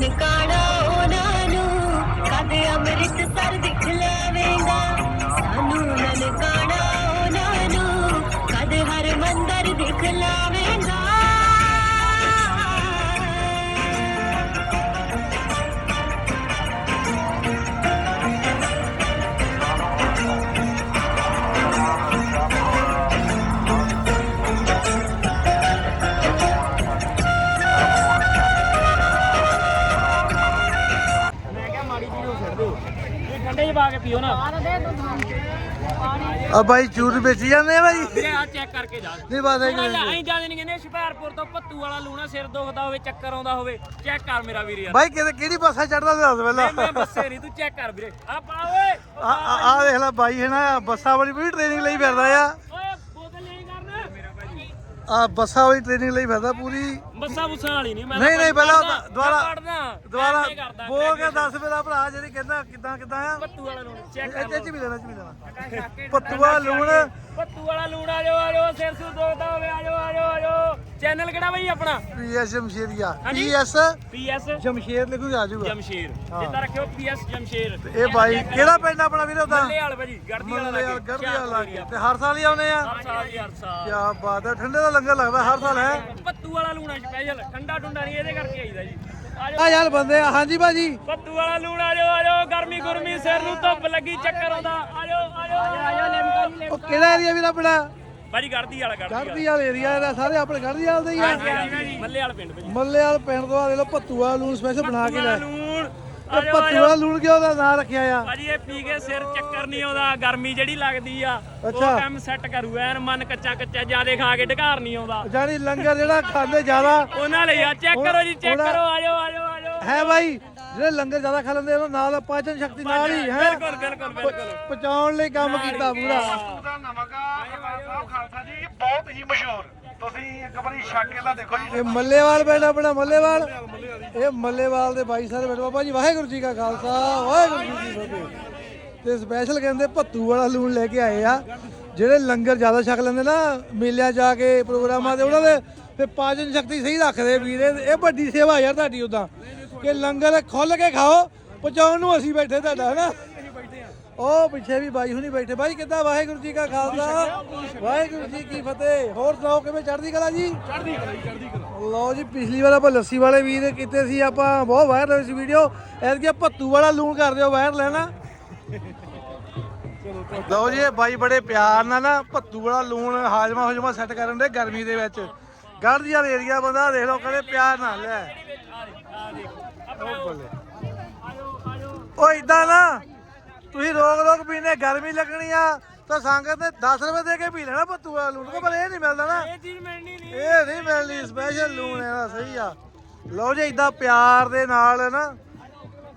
Monica ਪੀਓ ਨਾ। ਆ ਬਾਈ ਚੂਰ ਵੇਚੀ ਜਾਂਦੇ ਆ ਬਾਈ? ਵੀਰੇ ਆ ਚੈੱਕ ਕਰਕੇ ਜਾ। ਨਹੀਂ ਬਾਤ ਹੈ ਐਂ ਜਾਂਦੇ ਨਹੀਂ ਕਹਿੰਦੇ ਸ਼ਿਪਾਰਪੁਰ ਤੋਂ ਭੱਤੂ ਵਾਲਾ ਲੂਣਾ ਸਿਰ ਦੁਖਦਾ ਹੋਵੇ ਚੱਕਰ ਆਉਂਦਾ ਹੋਵੇ। ਚੈੱਕ ਕਰ ਮੇਰਾ ਵੀਰ ਯਾਰ। ਬਾਈ ਕਿਹਦੇ ਕਿਹੜੀ ਬੱਸਾਂ ਚੜਦਾ ਦੱਸ ਪਹਿਲਾਂ। ਮੈਂ ਬੱਸੇ ਨਹੀਂ ਤੂੰ ਚੈੱਕ ਕਰ ਵੀਰੇ। ਆ ਪਾ ਓਏ। ਆ ਦੇਖ ਲੈ ਬਾਈ ਹੈ ਨਾ ਬੱਸਾਂ ਵਾਲੀ ਪੂਰੀ ਟ੍ਰੇਨਿੰਗ ਲਈ ਫਿਰਦਾ ਆ। ਓਏ ਬੋਤਲ ਨਹੀਂ ਕਰਨਾ। ਆ ਬੱਸਾਂ ਵਾਲੀ ਟ੍ਰੇਨਿੰਗ ਲਈ ਫਿਰਦਾ ਪੂਰੀ। ਬੱਸਾਂ ਬੁੱਸਾਂ ਵਾਲੀ ਨਹੀਂ ਮੈਂ ਨਹੀਂ ਨਹੀਂ ਪਹਿਲਾਂ ਦੁਬਾਰਾ ਦੁਬਾਰਾ ਬੋਲ ਕੇ ਦੱਸ ਮੇਰਾ ਭਰਾ ਜਿਹੜੀ ਕਹਿੰਦਾ ਕਿਦਾਂ ਕਿਦਾਂ ਆ? ਭੱਤੂ ਵਾਲਾ ਲੂਣ ਚੈੱਕ ਕਰ ਚ ਵੀ ਲੈਣਾ ਚ ਵੀ ਲੈਣਾ। ਲਓ ਪੱਤੂਆ ਲੂਣ। ਭੱਤੂ ਵਾਲਾ ਲੂਣ ਆ ਜਾਓ ਆ ਜਾਓ ਸਿਰ ਸੁਰ ਦੁਖਦਾ ਹੋਵੇ ਆ ਜਾਓ ਆ ਜਾਓ ਆ ਜਾਓ। ਚੈਨਲ ਕਿਹੜਾ ਬਈ ਆਪਣਾ? PS Jamsheria. PS PS Jamsher ਲਿਖੂਗੇ ਆ ਜਾਊਗਾ। ਜਮਸ਼ੇਰ ਜਿੱਦਾਂ ਰੱਖਿਓ ਪੀਐਸ ਜਮਸ਼ੇਰ ਇਹ ਬਾਈ ਕਿਹੜਾ ਪਿੰਡ ਆਪਣਾ ਵੀਰੇ ਉਦਾਂ ਮੱਲੇ ਵਾਲ ਭਾਜੀ ਗੜਦੀ ਵਾਲਾ ਲੱਗੇ। ਗਰਦੀ ਵਾਲਾ ਲੱਗੇ ਤੇ ਹਰ ਸਾਲ ਹੀ ਆਉਨੇ ਆ। ਹਰ ਸਾਲ ਯਾਰ ਸਾਲ। ਕੀ ਬਾਤ ਹੈ ਠੰਡੇ ਦਾ ਲੰਗਰ ਲੱਗਦਾ ਹਰ ਸਾਲ ਹੈ? ਭੱਤੂ ਵਾਲਾ ਲੂਣਾ ਸਪੈਸ਼ਲ ਠੰਡਾ ਠੰਡਾ ਨਹੀਂ ਇਹਦੇ ਕਰਕੇ ਆਈਦਾ ਜੀ। ਆ ਯਾਰ ਬੰਦੇ ਆ, ਹਾਂਜੀ ਬਾਜੀ ਭੱਤੂ ਵਾਲਾ ਲੂਣ ਆ ਜਾਓ ਆ ਜਾਓ ਗਰਮੀ ਗੁਰਮੀ ਸਿਰ ਨੂੰ ਧੁੱਪ ਲੱਗੀ ਚੱਕਰ ਆਉਂਦਾ। ਆ ਜਾਓ ਆ ਜਾਓ। ਆ ਜਾਓ ਲਿਮਕਾ ਉਹ ਕਿਹੜਾ ਏਰੀਆ ਵੀਰ ਆਪਣਾ? ਭਾਜੀ ਗੜਦੀ ਵਾਲਾ ਗੜਦੀ ਗੜਦੀ ਵਾਲਾ ਏਰੀਆ ਇਹਦਾ ਸਾਰੇ ਆਪਣੇ ਗੜਦੀ ਵਾਲ ਦੇ ਹੀ ਆ। ਮੱਲੇ ਵਾਲਾ ਪਿੰਡ ਭਾਜੀ ਮੱਲੇ ਵਾਲ ਪਿੰਡ ਤੋਂ ਆ ਦੇ ਲੋ ਭੱਤੂਆ ਲੂਣ ਸਪੈਸ਼ਲ ਬਣਾ ਕੇ ਲੈ। ਲੂਣ ਆ ਤੇ ਜਾਓ ਆ ਜਾਓ ਲੂਣ ਕਿਉਂ ਦਾ ਨਾਂ ਰੱਖਿਆ ਆ? ਭਾਜੀ ਇਹ ਪੀ ਕੇ ਸਿਰ ਚੱਕਰ ਨਹੀਂ ਆਉਂਦਾ ਗਰਮੀ ਜਿਹੜੀ ਲੱਗਦੀ ਆ ਉਹ ਅੱਛਾ। ਕੰਮ ਸੈੱਟ ਕਰੂ ਐਨ ਮਨ ਕੱਚਾ ਕੱਚਾ ਜਿਆਦੇ ਖਾ ਕੇ ਢਕਾਰ ਨਹੀਂ ਆਉਂਦਾ। ਜਾਨੀ ਲੰਗਰ ਜਿਹੜਾ ਖਾਂਦੇ ਜ਼ਿਆਦਾ। ਉਹਨਾਂ ਲਈ ਆ ਚੈੱਕ ਕਰੋ ਜੀ ਚੈੱਕ ਕਰੋ ਆ ਜਾਓ ਆ ਜਾਓ ਆ ਜਾਓ ਹੈ ਬਾਈ ਜਿਹੜੇ ਲੰਗਰ ਜ਼ਿਆਦਾ ਖਾ ਲੈਂਦੇ ਉਹਨਾਂ ਨਾਲ ਪਾਚਨ ਸ਼ਕਤੀ ਨਾਲ ਹੀ ਹੈ? ਬਿਲਕੁਲ ਬਿਲਕੁਲ ਬਿਲਕੁਲ। ਪਚਾਉਣ ਲਈ ਕੰਮ ਕੀਤਾ ਪੂਰਾ। ਦਾ ਨਮਕਾ ਸਾਹਿਬ ਖਾਲਸਾ ਜੀ ਬਹੁਤ ਹੀ ਮਸ਼ਹੂਰ। ਤੁਸੀਂ ਇੱਕ ਵਾਰੀ ਛੱਕ ਕੇ ਦੇਖੋ ਜੀ। ਇਹ ਮੱਲੇਵਾਲ ਪਿੰਡ ਆਪਣਾ, ਮੱਲੇਵਾਲ। ਇਹ ਮੱਲੇਵਾਲ ਦੇ ਬਾਈ ਸਾਰੇ ਬੈਠੇ। ਬਾਬਾ ਜੀ, ਵਾਹਿਗੁਰੂ ਜੀ ਕਾ ਖਾਲਸਾ, ਵਾਹਿਗੁਰੂ ਜੀ ਕੀ ਫਤਿਹ। ਤੇ ਸਪੈਸ਼ਲ ਕਹਿੰਦੇ ਭੱਤੂ ਵਾਲਾ ਲੂਣ ਲੈ ਕੇ ਆਏ ਆ। ਜਿਹੜੇ ਲੰਗਰ ਜ਼ਿਆਦਾ ਛਕ ਲੈਂਦੇ ਨਾ, ਮੇਲਿਆਂ ਜਾ ਕੇ ਪ੍ਰੋਗਰਾਮਾਂ ਤੇ, ਉਹਨਾਂ ਦੇ ਤੇ ਪਾਚਨ ਸ਼ਕਤੀ ਸਹੀ ਰੱਖਦੇ ਵੀਰੇ। ਇਹ ਵੱਡੀ ਸੇਵਾ ਯਾਰ ਤੁਹਾਡੀ ਉਦਾਂ ਕਿ ਲੰਗਰ ਖੁੱਲ ਕੇ ਖਾਓ, ਪਹੁੰਚਾਉਣ ਨੂੰ ਅਸੀਂ ਬੈਠੇ ਤੁਹਾਡਾ, ਹਨਾ? ਉਹ ਪਿੱਛੇ ਵੀ ਬਾਈ ਹੁਣੀ ਬੈਠੇ। ਬਾਈ ਕਿੱਦਾਂ? ਵਾਹਿਗੁਰੂ ਜੀ ਕਾ ਖਾਲਸਾ। ਵਾਹਿਗੁਰੂ ਜੀ ਕੀ ਫਤਿਹ। ਹੋਰ ਸੁਣਾਓ ਕਿਵੇਂ ਚੜ੍ਹਦੀ ਕਲਾ ਜੀ? ਚੜ੍ਹਦੀ ਕਲਾ ਜੀ ਚੜ੍ਹਦੀ ਕਲਾ। ਲਓ ਜੀ ਪਿਛਲੀ ਵਾਰ ਆਪਾਂ ਲੱਸੀ ਵਾਲੇ ਵੀਰ ਕੀਤੇ ਸੀ ਆਪਾਂ ਬਹੁਤ ਵਾਇਰਲ ਹੋਈ ਸੀ ਵੀਡੀਓ ਐਤਕੀ ਭੱਤੂ ਵਾਲਾ ਲੂਣ ਕਰ ਦਿਓ ਵਾਇਰਲ ਹੈ ਨਾ। ਲਓ ਜੀ ਇਹ ਬਾਈ ਬੜੇ ਪਿਆਰ ਨਾਲ ਨਾ ਭੱਤੂ ਵਾਲਾ ਲੂਣ ਹਾਜਮਾ ਹੁਜਮਾ ਸੈੱਟ ਕਰਨ ਦੇ ਗਰਮੀ ਦੇ ਵਿੱਚ। ਗੜਦੀ ਵਾਲਾ ਏਰੀਆ ਬੰਦਾ ਦੇਖ ਲਓ ਕਹਿੰਦੇ ਪਿਆਰ ਨਾਲ ਲੈ। ਉਹ ਬੱਲੇ। ਉਹ ਇਦਾਂ ਨਾ। ਤੁਸੀਂ ਰੋਕ ਰੋਕ ਪੀਨੇ ਗਰਮੀ ਲੱਗਣੀ ਆ ਤਾਂ ਸੰਗਤ ਨੇ 10 ਰੁਪਏ ਦੇ ਕੇ ਪੀ ਲੈਣਾ ਵਾਲਾ ਲੂਣ। ਕੋ ਪਰ ਇਹ ਨਹੀਂ ਮਿਲਦਾ ਨਾ। ਇਹ ਚੀਜ਼ ਮਿਲਣੀ ਨਹੀਂ। ਇਹ ਨਹੀਂ ਮਿਲਣੀ ਸਪੈਸ਼ਲ ਲੂਣ ਇਹਦਾ ਸਹੀ ਆ। ਲਓ ਜੀ ਇਦਾਂ ਪਿਆਰ ਦੇ ਨਾਲ ਨਾ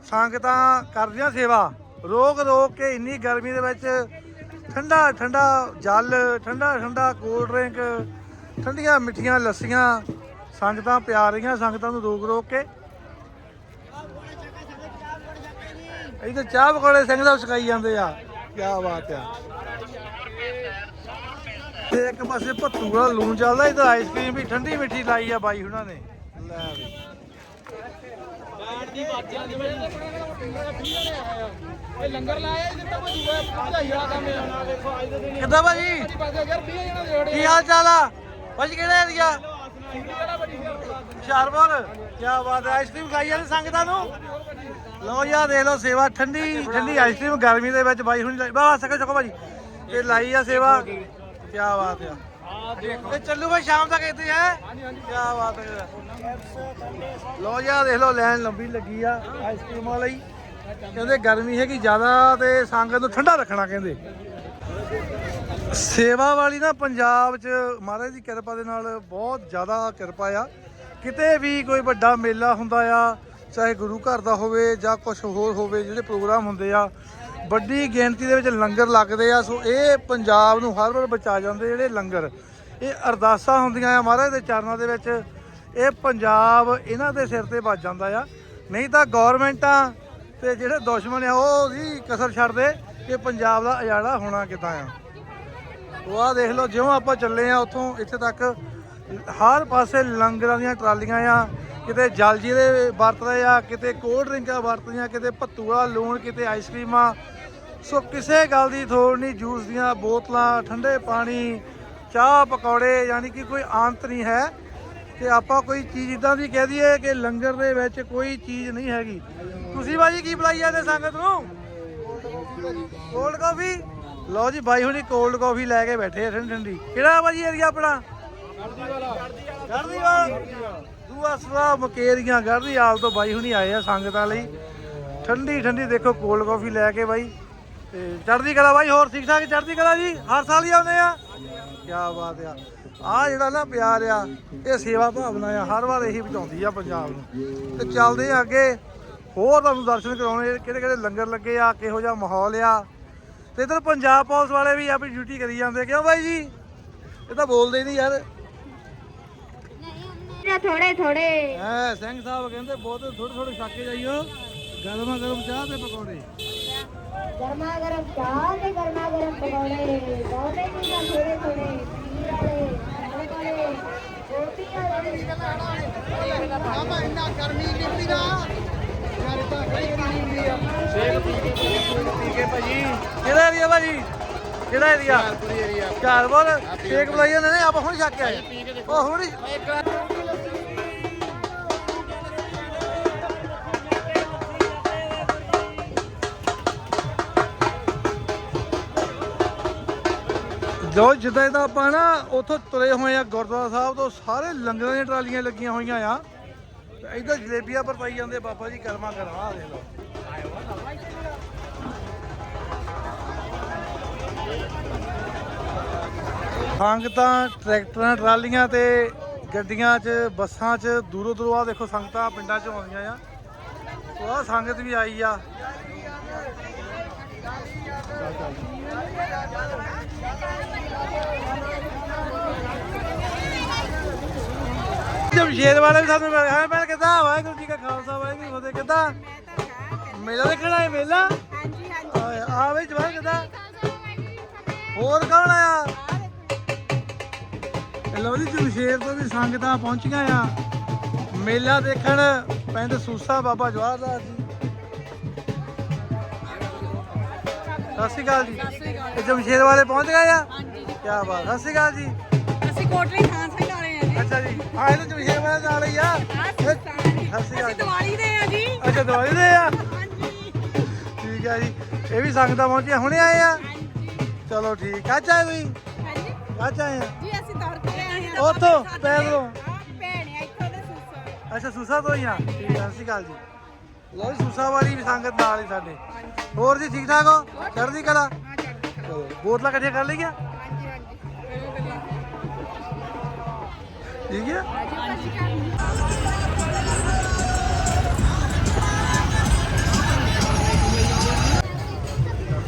ਸੰਗਤਾਂ ਕਰਦੀਆਂ ਸੇਵਾ। ਰੋਕ ਰੋਕ ਕੇ ਇੰਨੀ ਗਰਮੀ ਦੇ ਵਿੱਚ ਠੰਡਾ ਠੰਡਾ ਜਲ ਠੰਡਾ ਠੰਡਾ ਕੋਲਡ ਡਰਿੰਕ ਠੰਡੀਆਂ ਮਿੱਠੀਆਂ ਲੱਸੀਆਂ ਸੰਗਤਾਂ ਪਿਆ ਰਹੀਆਂ ਸੰਗਤਾਂ ਨੂੰ ਰੋਕ ਰੋਕ ਕੇ ਇੱਥੇ ਚਾਹ ਪਕੌੜੇ ਸਿੰਘ ਦਾ ਛਕਾਈ ਜਾਂਦੇ ਆ। ਕੀ ਬਾਤ ਆ। ਤੇ ਇੱਕ ਪਾਸੇ ਭੱਤੂ ਵਾਲਾ ਲੂਣ ਚੱਲਦਾ ਇਧਰ ਆਈਸਕ੍ਰੀਮ ਵੀ ਠੰਡੀ ਮਿੱਠੀ ਲਾਈ ਆ ਬਾਈ ਹੁਣਾਂ ਨੇ। ਲੈ ਵੀ। ਇਹ ਲੰਗਰ ਲਾਇਆ ਇਹਦੇ ਤਾਂ ਕੋਈ ਦੂਆ ਵਧਾਈ ਵਾਲਾ ਕੰਮ ਹੈ ਦੇਖੋ ਅੱਜ ਦੇ ਦਿਨ ਕਿੱਦਾਂ ਭਾਜੀ? ਬਸ ਯਾਰ 20 ਜਣਾ ਦੇ ਕੀ ਹਾਲ ਚਾਲ ਆ? ਭਾਜੀ ਕਿਹੜਾ ਏਰੀਆ ਹੁਸ਼ਿਆਰਪੁਰ। ਕੀ ਬਾਤ ਹੈ ਆਈਸਕ੍ਰੀਮ ਖਾਈ ਜਾਂਦੇ ਸੰਗਤਾਂ ਨੂੰ? ਲਓ ਯਾਰ ਦੇਖ ਲਓ ਸੇਵਾ ਠੰਡੀ ਠੰਡੀ ਆਈਸਕ੍ਰੀਮ ਗਰਮੀ ਦੇ ਵਿੱਚ ਬਾਈ ਹੁਣੀ ਲਾਈ ਬਾ ਸਕੋ ਸਕੋ ਭਾਜੀ। ਇਹ ਲਾਈ ਆ ਸੇਵਾ। ਕੀ ਬਾਤ ਆ। ਇਹ ਚੱਲੂ ਭਾਈ ਸ਼ਾਮ ਤੱਕ ਇੱਥੇ ਹੈ। ਕੀ ਬਾਤ ਹੈ ਲਓ ਯਾਰ ਦੇਖ ਲਓ ਲਾਈਨ ਲੰਬੀ ਲੱਗੀ ਆ ਆਈਸਕ੍ਰੀਮ ਵਾਲੀ। ਕਹਿੰਦੇ ਗਰਮੀ ਹੈਗੀ ਜ਼ਿਆਦਾ ਤੇ ਸੰਗਤ ਨੂੰ ਠੰਡਾ ਰੱਖਣਾ ਕਹਿੰਦੇ। ਸੇਵਾ ਵਾਲੀ ਨਾ ਪੰਜਾਬ 'ਚ ਮਹਾਰਾਜ ਦੀ ਕਿਰਪਾ ਦੇ ਨਾਲ ਬਹੁਤ ਜ਼ਿਆਦਾ ਕਿਰਪਾ ਆ। ਕਿਤੇ ਵੀ ਕੋਈ ਵੱਡਾ ਮੇਲਾ ਹੁੰਦਾ ਆ ਚਾਹੇ ਗੁਰੂ ਘਰ ਦਾ ਹੋਵੇ ਜਾਂ ਕੁਝ ਹੋਰ ਹੋਵੇ, ਜਿਹੜੇ ਪ੍ਰੋਗਰਾਮ ਹੁੰਦੇ ਆ, ਵੱਡੀ ਗਿਣਤੀ ਦੇ ਵਿੱਚ ਲੰਗਰ ਲੱਗਦੇ ਆ। ਸੋ ਇਹ ਪੰਜਾਬ ਨੂੰ ਹਰ ਵਾਰ ਬਚਾ ਜਾਂਦੇ ਜਿਹੜੇ ਲੰਗਰ। ਇਹ ਅਰਦਾਸਾਂ ਹੁੰਦੀਆਂ ਆ ਮਹਾਰਾਜ ਦੇ ਚਰਨਾਂ ਦੇ ਵਿੱਚ। ਇਹ ਪੰਜਾਬ ਇਹਨਾਂ ਦੇ ਸਿਰ ਤੇ ਵੱਜ ਜਾਂਦਾ ਆ। ਨਹੀਂ ਤਾਂ ਗਵਰਨਮੈਂਟਾਂ ਤੇ ਜਿਹੜੇ ਦੁਸ਼ਮਣ ਆ, ਉਹ ਹੀ ਕਸਰ ਛੱਡਦੇ ਕਿ ਪੰਜਾਬ ਦਾ ਅਜਾੜਾ ਹੋਣਾ ਕਿਦਾਂ ਆ। ਉਹ ਆ ਦੇਖ ਲਓ, ਜਿਉਂ ਆਪਾਂ ਚੱਲੇ ਆ, ਉੱਥੋਂ ਇੱਥੇ ਤੱਕ ਹਰ ਪਾਸੇ ਲੰਗਰਾਂ ਦੀਆਂ ਟਰਾਲੀਆਂ ਆ। ਕਿਤੇ ਜਲ ਜੀਰੇ ਵਰਤਦੇ ਆ, ਕਿਤੇ ਕੋਲਡ ਡਰਿੰਕਾਂ ਵਰਤਦੀਆਂ ਕਿਤੇ ਭੱਤੂਆ, ਲੂਣ, ਕਿਤੇ ਆਈਸਕ੍ਰੀਮਾਂ ਸੋ ਕਿਸੇ ਗੱਲ ਦੀ ਥੋੜ ਨਹੀਂ ਜੂਸ ਦੀਆਂ ਬੋਤਲਾਂ, ਠੰਡੇ ਪਾਣੀ, ਚਾਹ, ਪਕੌੜੇ, ਯਾਨੀ ਕਿ ਕੋਈ ਅੰਤ ਨਹੀਂ ਹੈ। ਕਿ ਆਪਾਂ ਕੋਈ ਚੀਜ਼ ਇਦਾਂ ਦੀ ਕਹਿ ਦਈਏ ਕਿ ਲੰਗਰ ਦੇ ਵਿੱਚ ਕੋਈ ਚੀਜ਼ ਨਹੀਂ ਹੈਗੀ। ਤੁਸੀਂ ਬਾਜੀ ਕੀ ਬੁਲਾਈ ਜਾਂਦੇ ਸੰਗਤ ਨੂੰ? ਕੋਲਡ ਕਾਫੀ ਲਓ ਜੀ, ਬਾਈ ਹੁਣੀ ਕੋਲਡ ਕਾਫੀ ਲੈ ਕੇ ਬੈਠੇ ਆ ਠੰਡੀ ਠੰਡੀ ਕਿਹੜਾ ਬਾਜੀ ਏਰੀਆ ਆਪਣਾ? ਗੜਦੀ ਵਾਲਾ। ਦੂਆ ਸਵਾ ਮਕੇਰੀਆਂ ਗੜਦੀ ਆਲ ਤੋਂ ਬਾਈ ਹੁਣੀ ਆਏ ਆ ਸੰਗਤਾਂ ਲਈ। ਠੰਡੀ ਠੰਡੀ ਦੇਖੋ ਕੋਲਡ ਕਾਫੀ ਲੈ ਕੇ ਬਾਈ। ਤੇ ਚੜ੍ਹਦੀ ਕਲਾ ਬਾਈ, ਹੋਰ ਠੀਕ ਠਾਕ ਚੜ੍ਹਦੀ ਕਲਾ ਜੀ? ਹਰ ਸਾਲ ਹੀ ਆਉਂਦੇ ਆ? ਕੀ ਬਾਤ ਆ। ਆ ਜਿਹੜਾ ਨਾ ਪਿਆਰ ਆ, ਇਹ ਸੇਵਾ ਭਾਵਨਾ ਆ, ਹਰ ਵਾਰ ਇਹੀ ਬਚਾਉਂਦੀ ਆ ਪੰਜਾਬ ਨੂੰ। ਤੇ ਚੱਲਦੇ ਆ ਅੱਗੇ, ਹੋਰ ਤੁਹਾਨੂੰ ਦਰਸ਼ਨ ਕਰਾਉਣੇ ਕਿਹੜੇ ਕਿਹੜੇ ਲੰਗਰ ਲੱਗੇ ਆ, ਕਿਹੋ ਜਿਹਾ ਮਾਹੌਲ ਆ। ਤੇ ਇਧਰ ਪੰਜਾਬ ਪੁਲਿਸ ਵਾਲੇ ਵੀ ਆਪਣੀ ਡਿਊਟੀ ਕਰੀ ਜਾਂਦੇ, ਕਿਉਂ ਬਾਈ ਜੀ? ਇਹ ਤਾਂ ਬੋਲਦੇ ਹੀ ਨਹੀਂ ਯਾਰ। ਥੋੜੇ ਥੋੜੇ ਐ ਸਿੰਘ ਸਾਹਿਬ ਕਹਿੰਦੇ ਬਹੁਤ ਥੋੜੇ ਥੋੜੇ ਛੱਕ ਕੇ ਜਾਈਓ ਗਰਮਾ ਗਰਮ ਚਾਹ ਤੇ ਪਕੌੜੇ ਗਰਮਾ ਗਰਮ ਚਾਹ ਤੇ ਗਰਮਾ ਗਰਮ ਪਕੌੜੇ ਬਹੁਤੇ ਨਹੀਂ ਥੋੜੇ ਥੋੜੇ ਪੀਰ ਵਾਲੇ ਰੋਟੀ ਵਾਲੇ ਇੰਨਾ ਗਰਮੀ ਯਾਰ ਤਾਂ ਕਈ ਭਾਜੀ ਕਿਹੜਾ ਏਰੀਆ ਭਾਜੀ ਕਿਹੜਾ ਏਰੀਆ ਪੂਰੀ ਏਰੀਆ ਘਰਬੋਲ ਸ਼ੇਕ ਬੁਲਾਈ ਜਾਂਦੇ ਨੇ ਆਪਾਂ ਹੁਣ ਛੱਕ ਕੇ ਆਏ ਉਹ ਹੁਣ ਜੋ ਜਿੱਦਾਂ ਇਹਦਾ ਆਪਾਂ ਨਾ ਉੱਥੋਂ ਤੁਰੇ ਹੋਏ ਆ ਗੁਰਦੁਆਰਾ ਸਾਹਿਬ ਤੋਂ, ਸਾਰੇ ਲੰਗਰਾਂ ਦੀਆਂ ਟਰਾਲੀਆਂ ਲੱਗੀਆਂ ਹੋਈਆਂ ਆ। ਤੇ ਇੱਧਰ ਜਲੇਬੀਆਂ ਪਰ ਜਾਂਦੇ ਬਾਬਾ ਜੀ ਕਰਮਾ ਕਰਵਾ ਦੇ ਲੋ ਸੰਗਤਾਂ, ਟਰੈਕਟਰਾਂ, ਟਰਾਲੀਆਂ ਤੇ ਗੱਡੀਆਂ 'ਚ, ਬੱਸਾਂ 'ਚ, ਦੂਰੋਂ ਦੂਰੋਂ ਆ ਦੇਖੋ ਸੰਗਤਾਂ ਪਿੰਡਾਂ 'ਚ ਆਉਂਦੀਆਂ ਆ। ਸੋ ਆ ਸੰਗਤ ਵੀ ਆਈ ਆ। ਜਮਸ਼ੇਦ ਵਾਲੇ ਵੀ ਸਾਨੂੰ ਮਿਲ ਹਾਂ ਮੈਂ ਕਿਦਾਂ? ਵਾਹਿਗੁਰੂ ਜੀ ਕਾ ਖਾਲਸਾ ਵਾਹਿਗੁਰੂ ਜੀ ਕੀ ਫਤਿਹ ਕਿਦਾਂ? ਮੇਲਾ ਦੇਖਣਾ ਹੈ ਮੇਲਾ? ਹਾਂਜੀ ਹਾਂਜੀ। ਆ ਵੇ ਜਵਾਨ ਕਿਦਾਂ? ਹੋਰ ਕੌਣ ਆਇਆ? ਲਓ ਜੀ ਜਮਸ਼ੇਰ ਤੋਂ ਵੀ ਸੰਗਤਾਂ ਪਹੁੰਚੀਆਂ ਆ। ਮੇਲਾ ਦੇਖਣ ਪਿੰਡ ਸੂਸਾ ਬਾਬਾ ਜਵਾਹਰ ਦਾਸ ਜੀ। ਸਤਿ ਸ਼੍ਰੀ ਅਕਾਲ ਜੀ। ਇਹ ਜਮਸ਼ੇਰ ਵਾਲੇ ਪਹੁੰਚ ਗਏ ਆ? ਹਾਂਜੀ ਕੀ ਬਾਤ ਸਤਿ ਸ਼੍ਰੀ ਅਕਾਲ ਜੀ। ਅਸੀਂ ਕੋਟਲੀ ਅੱਛਾ ਜੀ। ਨਾਲ ਹੀ ਆ। ਇਹ- ਸਤਿ ਸ਼੍ਰੀ ਅਕਾਲ ਅਸੀਂ ਜੀ। ਦੀਵਾਲੀ ਦੇ ਆ ਜੀ। ਅੱਛਾ ਦਵਾਈ ਦੇ ਆ? ਹਾਂਜੀ। ਠੀਕ ਆ ਜੀ। ਇਹ ਵੀ ਸੰਗਤਾਂ ਪਹੁੰਚੀਆਂ ਹੁਣੇ ਆਏ ਆ? ਹਾਂਜੀ। ਚਲੋ ਠੀਕ। ਆ ਚਾਹੇ ਤੁਸੀਂ? ਹਾਂਜੀ। ਅੱਜ ਆਏ ਆ? ਜੀ ਅਸੀਂ ਤੜਕੇ ਆਏ ਹਾਂ ਉੱਥੋਂ, ਪੈਦਲੋਂ? ਭੈਣ ਆ ਇੱਥੋਂ ਦੇ ਸੁਸਾ। ਅੱਛਾ ਸੂਸਾ ਤੋਂ ਹੀ ਆ? ਠੀਕ ਆ ਸਤਿ ਅਕਾਲ ਜੀ। ਲੋ ਜੀ ਸੂਸਾ ਵਾਲੀ ਵੀ ਸੰਗਤ ਨਾਲ ਹੀ ਸਾਡੇ। ਹੋਰ ਜੀ ਠੀਕ ਠਾਕ ਹੋ? ਚੜ੍ਹਦੀ ਕਲਾ? ਬੋਤਲਾਂ ਇਕੱਠੀਆਂ ਕਰ ਲਈਆਂ? ਠੀਕ ਹੈ?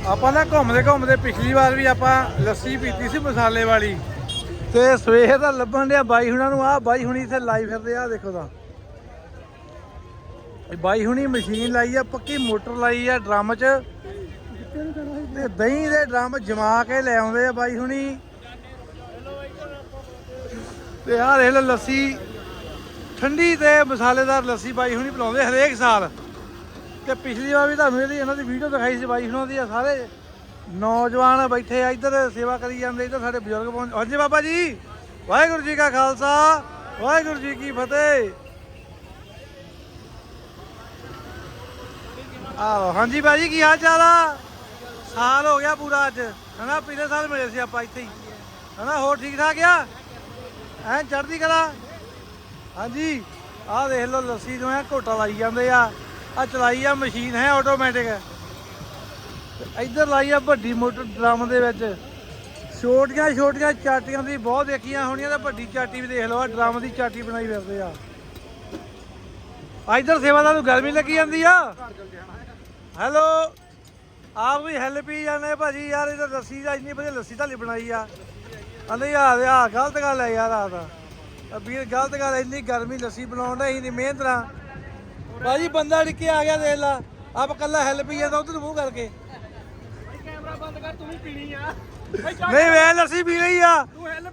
ਆਪਾਂ ਨਾ ਘੁੰਮਦੇ ਘੁੰਮਦੇ ਪਿਛਲੀ ਵਾਰ ਵੀ ਆਪਾਂ ਲੱਸੀ ਪੀਤੀ ਸੀ ਮਸਾਲੇ ਵਾਲੀ। ਤੇ ਸਵੇਰ ਦਾ ਲੱਭਣ ਡਿਆ ਬਾਈ ਹੁਣਾਂ ਨੂੰ ਆ ਬਾਈ ਹੁਣੀ ਇੱਥੇ ਲਾਈ ਫਿਰਦੇ ਆ ਦੇਖੋ ਤਾਂ। ਇਹ ਬਾਈ ਹੁਣੀ ਮਸ਼ੀਨ ਲਾਈ ਆ, ਪੱਕੀ ਮੋਟਰ ਲਾਈ ਆ ਡਰਮ 'ਚ। ਤੇ ਦਹੀਂ ਦੇ ਡਰਮ ਜਮਾ ਕੇ ਲੈ ਆਉਂਦੇ ਆ ਬਾਈ ਹੁਣੀ। ਤੇ ਆਹ ਦੇਖ ਲਓ ਲੱਸੀ। ਠੰਡੀ ਤੇ ਮਸਾਲੇਦਾਰ ਲੱਸੀ ਬਾਈ ਹੁਣੀ ਪਿਲਾਉਂਦੇ ਹਰੇਕ ਸਾਲ। ਤੇ ਪਿਛਲੀ ਵਾਰ ਵੀ ਤੁਹਾਨੂੰ ਇਹਦੀ ਇਹਨਾਂ ਦੀ ਵੀਡੀਓ ਦਿਖਾਈ ਸੀ ਬਾਈ ਹੁਣਾਂ ਦੀ ਆ, ਸਾਰੇ ਨੌਜਵਾਨ ਬੈਠੇ ਆ, ਇੱਧਰ ਸੇਵਾ ਕਰੀ ਜਾਂਦੇ, ਇੱਧਰ ਸਾਡੇ ਬਜ਼ੁਰਗ ਪਹੁੰਚ ਹਾਂਜੀ ਬਾਬਾ ਜੀ। ਵਾਹਿਗੁਰੂ ਜੀ ਕਾ ਖਾਲਸਾ, ਵਾਹਿਗੁਰੂ ਜੀ ਕੀ ਫਤਿਹ। ਆਹੋ, ਹਾਂਜੀ ਬਾਜੀ ਕੀ ਹਾਲ ਚਾਲ ਆ? ਸਾਲ ਹੋ ਗਿਆ ਪੂਰਾ ਅੱਜ। ਹਨਾ, ਪਿਛਲੇ ਸਾਲ ਮਿਲੇ ਸੀ ਆਪਾਂ ਇੱਥੇ ਹੀ। ਹਨਾ, ਹੋਰ ਠੀਕ ਠਾਕ ਆ? ਐ ਚੜਦੀ ਕਲਾ? ਹਾਂਜੀ। ਆਹ ਦੇਖ ਲਓ ਲੱਸੀ ਨੂੰ ਐ ਘੋਟਾ ਲਾਈ ਜਾਂਦੇ ਆ। ਆ ਚਲਾਈ ਆ ਮਸ਼ੀਨ ਹੈ ਆਟੋਮੈਟਿਕ ਇੱਧਰ ਲਾਈ ਆ ਵੱਡੀ ਮੋਟਰ ਡਰਮ ਦੇ ਵਿੱਚ। ਛੋਟੀਆਂ ਛੋਟੀਆਂ ਚਾਟੀਆਂ ਦੀ ਬਹੁਤ ਦੇਖੀਆਂ ਹੋਣੀਆਂ ਤੇ ਵੱਡੀ ਚਾਟੀ ਵੀ ਦੇਖ ਲਓ। ਆ ਡਰਮ ਦੀ ਚਾਟੀ ਬਣਾਈ ਫਿਰਦੇ ਆ। ਆ ਇੱਧਰ ਸੇਵਾਦਾਰ ਨੂੰ ਗਰਮੀ ਲੱਗੀ ਜਾਂਦੀ ਆ। ਹੈਲੋ। ਆਪ ਵੀ ਹੈਲਪ ਹੀ ਜਾਂਦੇ ਭਾਜੀ। ਯਾਰ ਇਹ ਤਾਂ ਲੱਸੀ ਦਾ ਇੰਨੀ ਵਧੀਆ ਲੱਸੀ ਤਾਂ ਬਣਾਈ ਆ। ਅੰਦੇ ਆ ਆ ਗਲਤ ਗੱਲ ਹੈ ਯਾਰ ਆ ਤਾਂ। ਆ ਵੀਰ ਗਲਤ ਗੱਲ ਹੈ, ਇੰਨੀ ਗਰਮੀ ਲੱਸੀ ਬਣਾਉਣ ਦਾ ਹੀ ਨਹੀਂ ਮਿਹਨਤ ਨਾਲ। ਭਾਜੀ ਬੰਦਾ ਡਿੱਕੇ ਆ ਗਿਆ ਦੇਖ ਲਾ। ਆਪ ਕੱਲਾ ਹੈਲਪ ਹੀ ਜਾਂਦਾ ਉਧਰ ਮੂੰਹ ਕਰਕੇ। ਕੈਮਰਾ ਬੰਦ ਕਰ ਤੂੰ ਵੀ ਪੀਣੀ ਆ ਨਹੀਂ ਵੇ ਲੱਸੀ ਪੀ ਲਈ ਆ।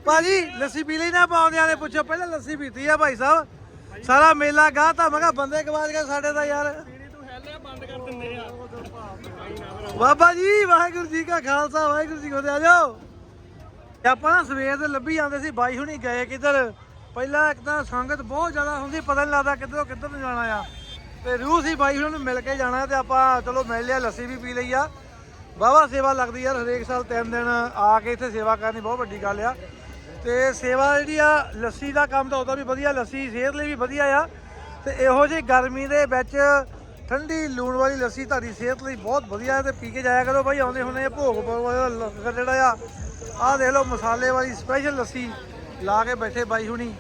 ਭਾਜੀ ਲੱਸੀ ਪੀ ਲਈ ਨਾ ਪਾਉਂਦਿਆਂ ਨੇ ਪੁੱਛੋ ਪਹਿਲਾਂ ਲੱਸੀ ਪੀਤੀ ਆ ਭਾਈ ਸਾਹਿਬ। ਸਾਰਾ ਮੇਲਾ ਗਾਹ ਤਾਂ ਮੈਂ ਕਿਹਾ ਬੰਦੇ ਗਵਾਚ ਗਏ ਸਾਡੇ ਦਾ ਯਾਰ। ਤੂੰ ਹੈਲਿਆ ਬੰਦ ਕਰ ਦਿੰਦੇ ਆ ਬਾਬਾ ਜੀ ਵਾਹਿਗੁਰੂ ਜੀ ਕਾ ਖਾਲਸਾ ਵਾਹਿਗੁਰੂ ਜੀ ਕੀ ਫਤਿਹ ਆ ਜਾਓ। ਤੇ ਆਪਾਂ ਨਾ ਸਵੇਰ ਦੇ ਲੱਭੀ ਜਾਂਦੇ ਸੀ, ਬਾਈ ਹੁਣੀ ਗਏ ਕਿੱਧਰ? ਪਹਿਲਾਂ ਇੱਕ ਤਾਂ ਸੰਗਤ ਬਹੁਤ ਜ਼ਿਆਦਾ ਹੁੰਦੀ, ਪਤਾ ਨਹੀਂ ਲੱਗਦਾ ਕਿੱਧਰੋਂ ਕਿੱਧਰ ਨੂੰ ਜਾਣਾ ਆ। ਤੇ ਰੂਹ ਸੀ ਬਾਈ ਹੁਣਾਂ ਨੂੰ ਮਿਲ ਕੇ ਜਾਣਾ ਤੇ ਆਪਾਂ ਚਲੋ ਮਿਲ ਲਿਆ, ਲੱਸੀ ਵੀ ਪੀ ਲਈ ਆ। ਵਾਹਵਾ ਸੇਵਾ ਲੱਗਦੀ ਯਾਰ ਹਰੇਕ ਸਾਲ, ਤਿੰਨ ਦਿਨ ਆ ਕੇ ਇੱਥੇ ਸੇਵਾ ਕਰਨੀ ਬਹੁਤ ਵੱਡੀ ਗੱਲ ਆ। ਤੇ ਸੇਵਾ ਜਿਹੜੀ ਆ, ਲੱਸੀ ਦਾ ਕੰਮ ਤਾਂ ਉਹਦਾ ਵੀ ਵਧੀਆ, ਲੱਸੀ ਸਿਹਤ ਲਈ ਵੀ ਵਧੀਆ ਆ। ਤੇ ਇਹੋ ਜਿਹੀ ਗਰਮੀ ਦੇ ਵਿੱਚ ਠੰਡੀ ਲੂਣ ਵਾਲੀ ਲੱਸੀ ਤੁਹਾਡੀ ਸਿਹਤ ਲਈ ਬਹੁਤ ਵਧੀਆ ਹੈ ਤੇ ਪੀ ਕੇ ਜਾਇਆ ਕਰੋ ਬਾਈ, ਆਉਂਦੇ ਹੁੰਦੇ ਭੋਗ ਲੰਗਰ ਜਿਹੜਾ ਆ ਆਹ ਦੇਖ ਲਓ ਮਸਾਲੇ ਵਾਲੀ ਸਪੈਸ਼ਲ ਲੱਸੀ ਲਾ ਕੇ ਬੈਠੇ ਬਾਈ ਹੁਣੀ।